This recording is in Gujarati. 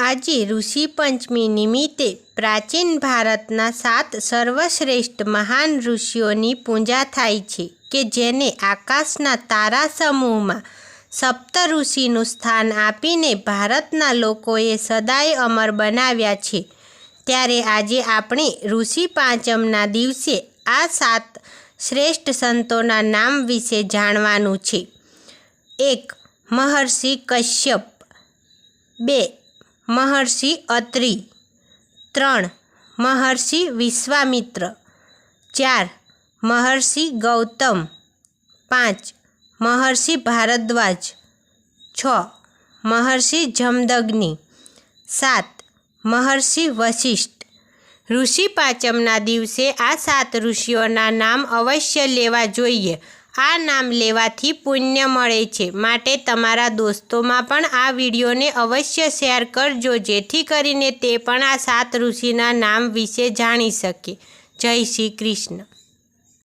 આજે ઋષિ પંચમી નિમિત્તે પ્રાચીન ભારતના સાત સર્વશ્રેષ્ઠ મહાન ઋષિઓની પૂજા થાય છે કે જેને આકાશના તારા સમૂહમાં સપ્ત ઋષિનું સ્થાન આપીને ભારતના લોકોએ સદાય અમર બનાવ્યા છે. ત્યારે આજે આપણે ઋષિ પાંચમના દિવસે આ સાત શ્રેષ્ઠ સંતોના નામ વિશે જાણવાનું છે. એક, મહર્ષિ કશ્યપ. બે મહર્ષિ અત્રિ. ત્રણ, મહર્ષિ વિશ્વામિત્ર. ચાર, મહર્ષિ ગૌતમ. પાંચ, મહર્ષિ ભારદ્વાજ. છ, મહર્ષિ જમદગ્નિ. સાત, મહર્ષિ વશિષ્ઠ. ઋષિ પાંચમના દિવસે આ સાત ઋષિઓના નામ અવશ્ય લેવા જોઈએ. આ નામ લેવાથી પુણ્ય મળે છે. માટે તમારા દોસ્તોમાં પણ આ વિડીયોને અવશ્ય શેર કરજો, જેથી કરીને તે પણ આ સાત ઋષિના નામ વિશે જાણી શકે. જય શ્રી કૃષ્ણ.